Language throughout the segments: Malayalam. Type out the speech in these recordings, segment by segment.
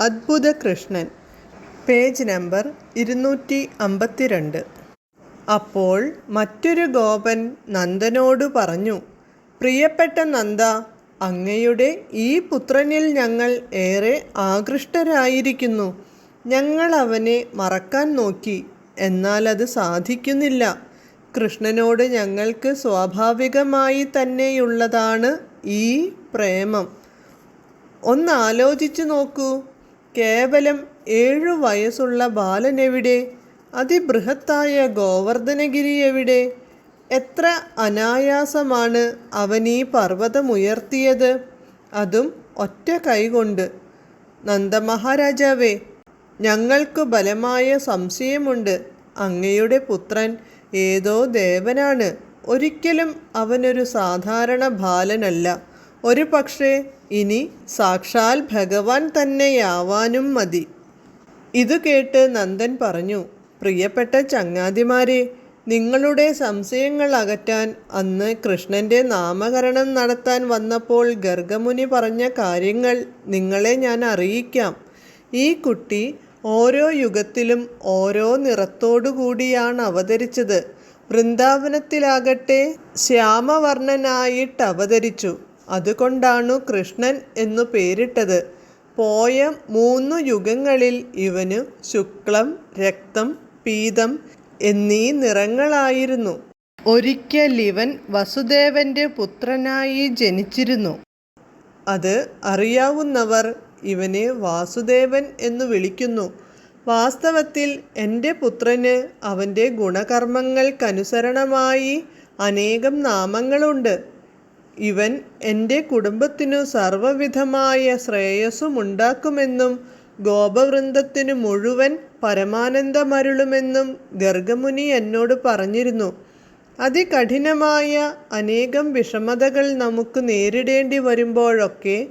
അദ്ഭുത കൃഷ്ണൻ പേജ് നമ്പർ ഇരുന്നൂറ്റി അമ്പത്തിരണ്ട് അപ്പോൾ മറ്റൊരു ഗോപൻ നന്ദനോട് പറഞ്ഞു പ്രിയപ്പെട്ട നന്ദ അങ്ങയുടെ ഈ പുത്രനിൽ ഞങ്ങൾ ഏറെ ആകൃഷ്ടരായിരിക്കുന്നു. ഞങ്ങൾ അവനെ മറക്കാൻ നോക്കി എന്നാൽ അത് സാധിക്കുന്നില്ല. കൃഷ്ണനോട് ഞങ്ങൾക്ക് സ്വാഭാവികമായി തന്നെയുള്ളതാണ് ഈ പ്രേമം. ഒന്ന് ആലോചിച്ചു നോക്കൂ. കേവലം ഏഴു വയസ്സുള്ള ബാലനെവിടെ അതിബൃഹത്തായ ഗോവർദ്ധനഗിരി എവിടെ? എത്ര അനായാസമാണ് അവൻ ഈ പർവതമുയർത്തിയത്? അതും ഒറ്റ കൈകൊണ്ട്. നന്ദമഹാരാജാവേ ഞങ്ങൾക്ക് ബലമായ സംശയമുണ്ട്. അങ്ങയുടെ പുത്രൻ ഏതോ ദേവനാണ്. ഒരിക്കലും അവനൊരു സാധാരണ ബാലനല്ല. ഒരു പക്ഷേ ഇനി സാക്ഷാൽ ഭഗവാൻ തന്നെയാവാനും മതി. ഇതു കേട്ട് നന്ദൻ പറഞ്ഞു പ്രിയപ്പെട്ട ചങ്ങാതിമാരെ നിങ്ങളുടെ സംശയങ്ങൾ അകറ്റാൻ അന്ന് കൃഷ്ണന്റെ നാമകരണം നടത്താൻ വന്നപ്പോൾ ഗർഗമുനി പറഞ്ഞ കാര്യങ്ങൾ നിങ്ങളെ ഞാൻ അറിയിക്കാം. ഈ കുട്ടി ഓരോ യുഗത്തിലും ഓരോ നിറത്തോടു കൂടിയാണ് അവതരിച്ചത്. വൃന്ദാവനത്തിലാകട്ടെ ശ്യാമവർണനായിട്ട് അവതരിച്ചു. അതുകൊണ്ടാണു കൃഷ്ണൻ എന്നു പേരിട്ടത്. പോയ മൂന്നു യുഗങ്ങളിൽ ഇവനു ശുക്ലം രക്തം പീതം എന്നീ നിറങ്ങളായിരുന്നു. ഒരിക്കൽ ഇവൻ വസുദേവന്റെ പുത്രനായി ജനിച്ചിരുന്നു. അത് അറിയാവുന്നവർ ഇവനെ വാസുദേവൻ എന്നു വിളിക്കുന്നു. വാസ്തവത്തിൽ എന്റെ പുത്രന് അവന്റെ ഗുണകർമ്മങ്ങൾക്കനുസരണമായി അനേകം നാമങ്ങളുണ്ട്. ഇവൻ എന്റെ കുടുംബത്തിനു സർവവിധമായ ശ്രേയസ്സുമുണ്ടാക്കുമെന്നും ഗോപവൃന്ദത്തിനു മുഴുവൻ പരമാനന്ദമരുളുമെന്നും ഗർഗമുനി എന്നോട് പറഞ്ഞിരുന്നു. അതികഠിനമായ അനേകം വിഷമതകൾ നമുക്ക് നേരിടേണ്ടി വരുമ്പോഴൊക്കെ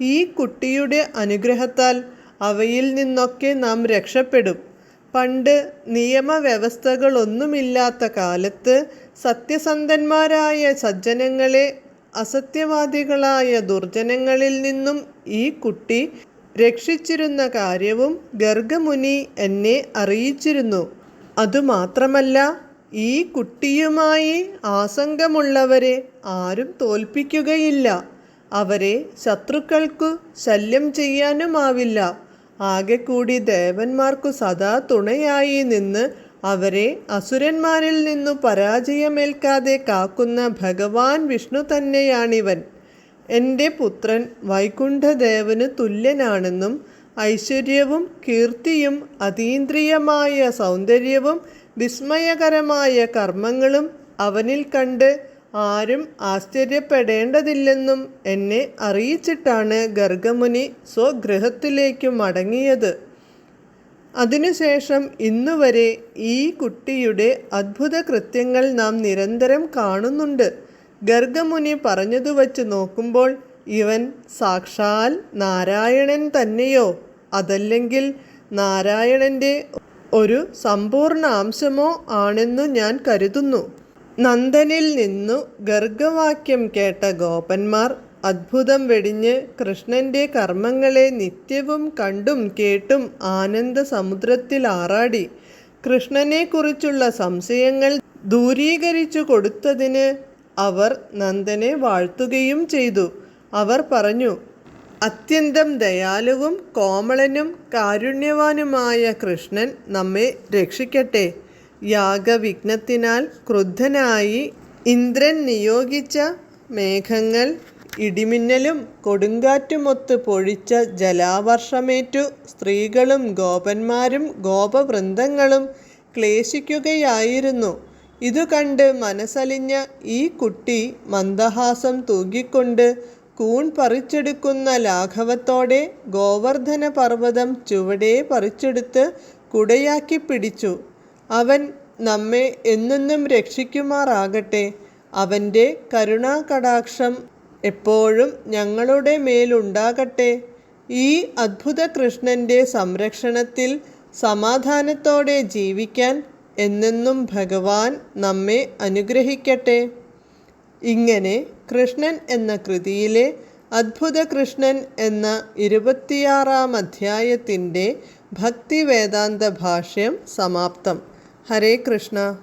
ഈ കുട്ടിയുടെ അനുഗ്രഹത്താൽ അവയിൽ നിന്നൊക്കെ നാം രക്ഷപ്പെടും. പണ്ട് നിയമവ്യവസ്ഥകളൊന്നുമില്ലാത്ത കാലത്ത് സത്യസന്ധന്മാരായ സജ്ജനങ്ങളെ അസത്യവാദികളായ ദുർജനങ്ങളിൽ നിന്നും ഈ കുട്ടി രക്ഷിച്ചിരുന്ന കാര്യവും ഗർഗമുനി എന്നെ അറിയിച്ചിരുന്നു. അതുമാത്രമല്ല ഈ കുട്ടിയുമായി ആസംഗമുള്ളവരെ ആരും തോൽപ്പിക്കുകയില്ല. അവരെ ശത്രുക്കൾക്കു ശല്യം ചെയ്യാനുമാവില്ല. ആകെ കൂടി ദേവന്മാർക്കു സദാ തുണയായി നിന്ന് അവരെ അസുരന്മാരിൽ നിന്നു പരാജയമേൽക്കാതെ കാക്കുന്ന ഭഗവാൻ വിഷ്ണു തന്നെയാണിവൻ. എന്റെ പുത്രൻ വൈകുണ്ഠദേവന് തുല്യനാണെന്നും ഐശ്വര്യവും കീർത്തിയും അതീന്ദ്രിയമായ സൗന്ദര്യവും വിസ്മയകരമായ കർമ്മങ്ങളും അവനിൽ കണ്ട് ആരും ആശ്ചര്യപ്പെടേണ്ടതില്ലെന്നും എന്നെ അറിയിച്ചിട്ടാണ് ഗർഗമുനി സ്വഗൃഹത്തിലേക്കു മടങ്ങിയത്. അതിനുശേഷം ഇന്നുവരെ ഈ കുട്ടിയുടെ അത്ഭുത കൃത്യങ്ങൾ നാം നിരന്തരം കാണുന്നുണ്ട്. ഗർഗമുനി പറഞ്ഞതു വച്ച് നോക്കുമ്പോൾ ഇവൻ സാക്ഷാൽ നാരായണൻ തന്നെയോ? അതല്ലെങ്കിൽ നാരായണന്റെ ഒരു സമ്പൂർണ അംശമോ ആണെന്നു ഞാൻ കരുതുന്നു. നന്ദനിൽ നിന്നു ഗർഗവാക്യം കേട്ട ഗോപന്മാർ അത്ഭുതം വെടിഞ്ഞ് കൃഷ്ണന്റെ കർമ്മങ്ങളെ നിത്യവും കണ്ടും കേട്ടും ആനന്ദ സമുദ്രത്തിൽ ആറാടി. കൃഷ്ണനെക്കുറിച്ചുള്ള സംശയങ്ങൾ ദൂരീകരിച്ചു കൊടുത്തതിന് അവർ നന്ദനെ വാഴ്ത്തുകയും ചെയ്തു. അവർ പറഞ്ഞു അത്യന്തം ദയാലുവും കോമളനും കാരുണ്യവാനുമായ കൃഷ്ണൻ നമ്മെ രക്ഷിക്കട്ടെ. യാഗവിഘ്നത്തിനാൽ ക്രുദ്ധനായി ഇന്ദ്രൻ നിയോഗിച്ച മേഘങ്ങൾ ഇടിമിന്നലും കൊടുങ്കാറ്റുമൊത്ത് പൊഴിച്ച ജലാവർഷമേറ്റു സ്ത്രീകളും ഗോപന്മാരും ഗോപവൃന്ദങ്ങളും ക്ലേശിക്കുകയായിരുന്നു. ഇതു കണ്ട് മനസ്സലിഞ്ഞ ഈ കുട്ടി മന്ദഹാസം തൂകിക്കൊണ്ട് കൂൺ പറിച്ചെടുക്കുന്ന ലാഘവത്തോടെ ഗോവർദ്ധന പർവതം ചുവടെ പറിച്ചെടുത്ത് കുടയാക്കി പിടിച്ചു. അവൻ നമ്മെ എന്നെന്നും രക്ഷിക്കുമാറാകട്ടെ അവന്റെ കരുണാകടാക്ഷം എപ്പോഴും ഞങ്ങളുടെ മേലുണ്ടാകട്ടെ. ഈ അത്ഭുത കൃഷ്ണന്റെ സംരക്ഷണത്തിൽ സമാധാനത്തോടെ ജീവിക്കാൻ എന്നെന്നും ഭഗവാൻ നമ്മെ അനുഗ്രഹിക്കട്ടെ. ഇങ്ങനെ കൃഷ്ണൻ എന്ന കൃതിയിലെ അത്ഭുത കൃഷ്ണൻ എന്ന ഇരുപത്തിയാറാം അധ്യായത്തിന്റെ ഭക്തിവേദാന്ത ഭാഷ്യം സമാപ്തം. ഹരേ കൃഷ്ണ.